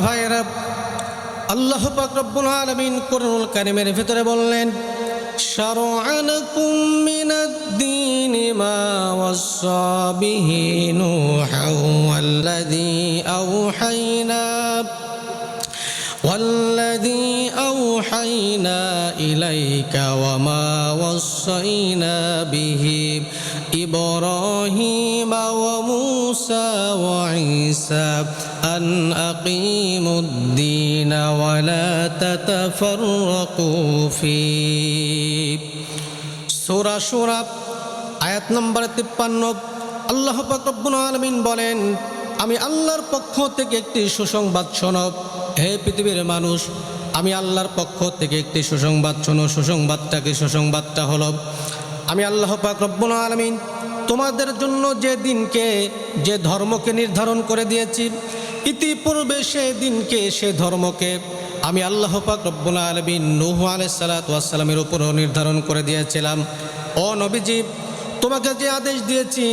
ভাইয়েরা আল্লাহ পাক রব্বুল আলামিন কোরআনুল কারিমের ভিতরে বললেন شرع لكم من الدين ما وصى به نوحا والذي أوحينا والذي أوحينا إليك وما وصينا به إبراهيم وموسى وعيسى أن أقيموا الدين ولا تتفرقوا فيه সুরা সুরা আয়াত নম্বর তিপ্পান্ন আল্লাহ পাক রব্বুল আলামিন বলেন আমি আল্লাহর পক্ষ থেকে একটি সুসংবাদ শোনব হে পৃথিবীর মানুষ আমি আল্লাহর পক্ষ থেকে একটি সুসংবাদ শোনো সুসংবাদটা কি সুসংবাদটা হলো, আমি আল্লাহ পাক রব্বুল আলমিন তোমাদের জন্য যে দিনকে, যে ধর্মকে নির্ধারণ করে দিয়েছি, ইতিপূর্বে সে দিনকে, সে ধর্মকে আমি আল্লাহ পাক রব্বুল আলমিন নুহ আলাইসালাতামের উপরও নির্ধারণ করে দিয়েছিলাম। ও নবীজি, তোমাকে যে আদেশ দিয়েছি,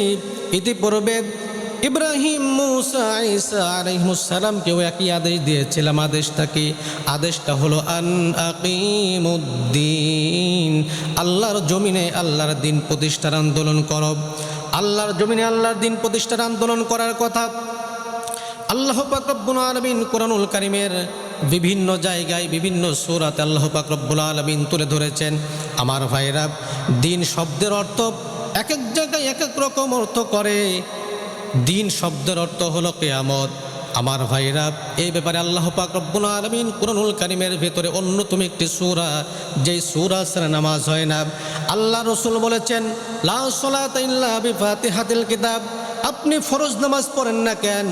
ইতিপূর্বে ইব্রাহিম মুসা ইসা আলহিমুসালামকেও একই আদেশ দিয়েছিলাম আদেশটা কি আদেশটা হলো, আন আকিমুদ্দিন, আল্লাহর জমিনে আল্লাহর দিন প্রতিষ্ঠার আন্দোলন করব আল্লাহর জমিনে আল্লাহর দিন প্রতিষ্ঠার আন্দোলন করার কথা। আল্লাহ পাক রব্বুল আলমিন কোরআনুল কারিমের বিভিন্ন জায়গায়, বিভিন্ন সুরাতে আল্লাহ পাক রব্বুল আলমিন তুলে ধরেছেন। আমার ভাইরা দিন শব্দের অর্থ এক এক জায়গায় এক এক রকম অর্থ করে। দিন শব্দের অর্থ হলো কেয়ামত। আমার ভাইরা এই ব্যাপারে আল্লাহ পাক রব্বুল আলমিন কুরনুল কারিমের ভেতরে অন্যতম একটি সুরা, যেই সুরা সেরা নামাজ হয় না। আল্লাহ রসুল বলেছেন, লা সলাত ইল্লা বিফাতিহাতিল কিতাব। আপনি ফরজ নামাজ পড়েন না কেন?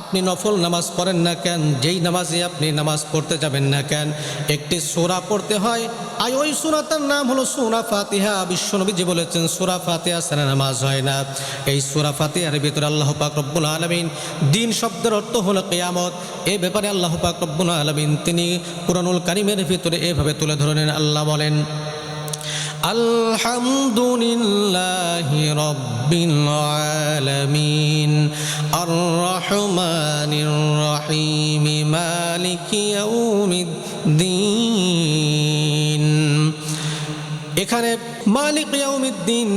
আপনি নফল নামাজ পড়েন না কেন? যেই নামাজে আপনি নামাজ পড়তে যাবেন না কেন? একটি সোরা পড়তে হয়, আর ওই সুরাটার নাম হলো সুরা ফাতিহা। বিশ্বনবীজি বলেছেন, সুরা ফাতিহা সারা নামাজ হয় না। এই সুরা ফাতিহার ভিতরে আল্লাহ পাক রব্বুল আলমিন দিন শব্দের অর্থ হলো কেয়ামত। এ ব্যাপারে আল্লাহ পাক রব্বুল আলমিন তিনি কুরআনুল কারিমের ভিতরে এভাবে তুলে ধরেন আল্লাহ বলেন الحمد لله رب العالمين الرحمن الرحيم مالك يوم الدين এখানে মালিক ইয়াউমিদ্দিন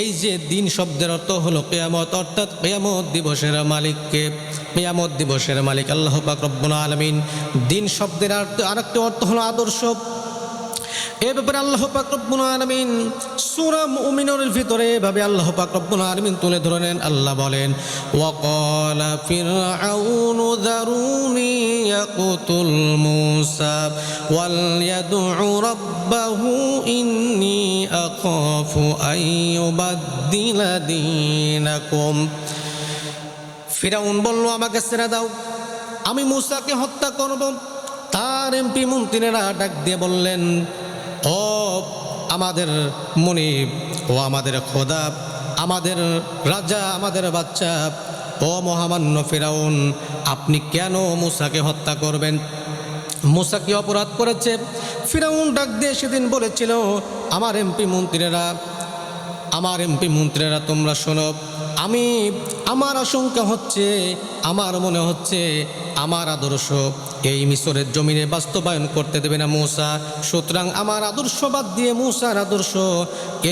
এই যে দিন শব্দের অর্থ হলো কেয়ামত অর্থাৎ কেয়ামত দিবসের মালিককে কেয়ামত দিবসের মালিক আল্লাহ পাক রব্বুল আলমিন দিন শব্দের আরেকটি অর্থ হলো আদর্শ এ ব্যাপারে আল্লাহ পাক রব্বুল আলামিন সূরা মুমিনের ভিতরে এভাবে আল্লাহ পাক রব্বুল আলামিন তুলে ধরেন আল্লাহ বলেন ওয়াকালা ফিরআউনু যারুনি ইয়াকুতুল মূসা ওয়াল ইয়াদউ রাব্বাহু ইন্নী আখাফু আইয়ুবাদদিলা দীনাকুম। ফিরাউন বলল, আমাকে ছেড়ে দাও। আমি মূসাকে হত্যা করব। তার এমপি মন্ত্রীরা ডাক দিয়ে বললেন, ও আমাদের মনিব, ও আমাদের খোদা, আমাদের রাজা, আমাদের বাচ্চা, ও মহামান্য ফেরাউন, আপনি কেন মুসাকে হত্যা করবেন? মুসা কি অপরাধ করেছে? ফিরাউন ডাক দিয়ে সেদিন বলেছিল, আমার এমপি মন্ত্রীরা আমার এমপি মন্ত্রীরা তোমরা শোনো, আমি, আমার আশঙ্কা হচ্ছে, আমার মনে হচ্ছে, আমার আদর্শ এই মিশরের জমিনে বাস্তবায়ন করতে দেবে না মূসা। সুতরাং আমার আদর্শ বাদ দিয়ে মূসার আদর্শ,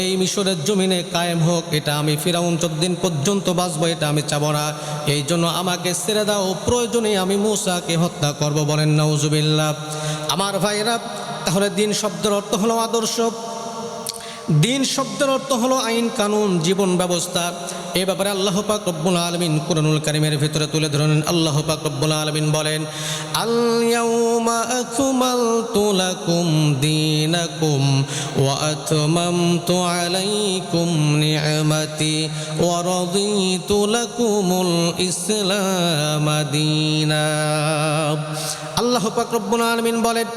এই মিশরের জমিনে কায়েম হোক, এটা আমি ফিরাউন দিন পর্যন্ত বাঁচবো, এটা আমি চাবো না। এই জন্য আমাকে ছেড়ে দাও, প্রয়োজনে আমি মূসাকে হত্যা করব বলেন নাউজুবিল্লাহ। আমার ভাইরা তাহলে দিন শব্দের অর্থ হলো আদর্শ। দিন শব্দের অর্থ হলো আইন কানুন, জীবন ব্যবস্থা। এ ব্যাপারে আল্লাহ পাক রব্বুল আলমিন কুরআনুল কারিমের ভিতরে তুলে ধরেন। আল্লাহ পাক আলমিন বলেন লাকুম দীনাকুম ওয়া আতমামতু আলাইকুম নি'মাতি ওয়া রাদিতু লাকুমুল ইসলাম দীনা আল্লাহ পাক রব্বুল আলমিন বলেন,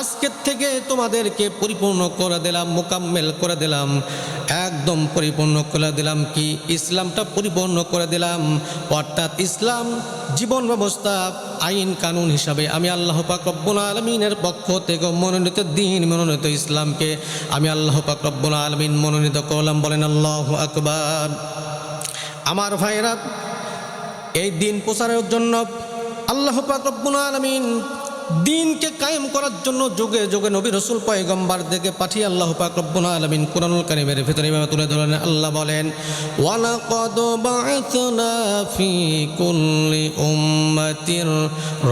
আজকের থেকে তোমাদেরকে পরিপূর্ণ করে দিলাম, মোকাম্মেল করে দিলাম। একদম পরিপূর্ণ করে দিলাম কি? ইসলামটা পরিপূর্ণ করে দিলাম। অর্থাৎ ইসলাম জীবন ব্যবস্থা আইন কানুন হিসাবে আমি আল্লাহ পাক রব্বুল আলমিনের পক্ষ থেকে মনোনীত দিন, মনোনীত ইসলামকে আমি আল্লাহ পাক রব্বুল আলমিন মনোনীত করলাম। বলেন, আল্লাহ আকবার। আমার ভাইরা এই দিন প্রচারের জন্য আল্লাহ পাক রব্বুল আলামিন দিনকে কায়েম করার জন্য যুগে যুগে নবী রসুল পয়গম্বার থেকে পাঠিয়ে আল্লাহ পাক রব্বুল আলামিন কোরআনুল কারীমের ভিতরে তুলে ধরেন আল্লাহ বলেন, ওয়ালাকাদ বা'আথনা ফি কুল্লি উম্মাতির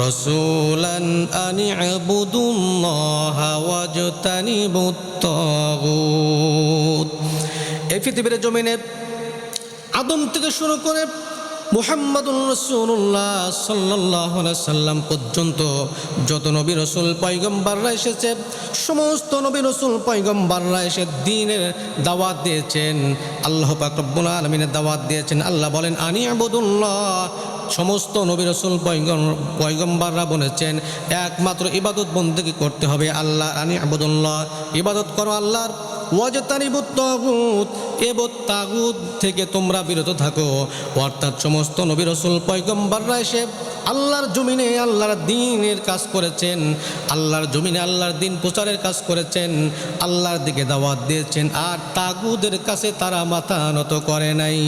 রাসূলান আন ইবুদুল্লাহা ওয়াজতানিবুত তাগুত। এই পৃথিবীর জমিনে আদম থেকে শুরু করে মুহাম্মদুল রসুল্লাহ সাল্লাহ সাল্লাম পর্যন্ত যত নবী রসুল পয়গম্বাররা এসেছে, সমস্ত নবী রসুল পয়গম্বাররা এসে দিনের দাওয়াত দিয়েছেন। আল্লাহ পাকরব্বুল আলমিনের দাওয়াত দিয়েছেন। আল্লাহ বলেন, আনি আবুদুল্লাহ। সমস্ত নবী রসুল পয়গম্বাররা বলেছেন, একমাত্র ইবাদত বন্দেগী করতে হবে আল্লাহ। আনি আবুদুল্লাহ। ইবাদত করো আল্লাহর ওয়াজতানিবুত তাগুত এবত তাগুত থেকে তোমরা বিরত থাকো। অর্থাৎ সমস্ত নবী রসুল, পয়গম্বররা এসে আল্লাহর জমিনে আল্লাহর দিনের কাজ করেছেন, আল্লাহর জমিনে আল্লাহর দিন প্রচারের কাজ করেছেন, আল্লাহর দিকে দাওয়াত দিয়েছেন, আর তাগুদের কাছে তারা মাথা নত করে নাই।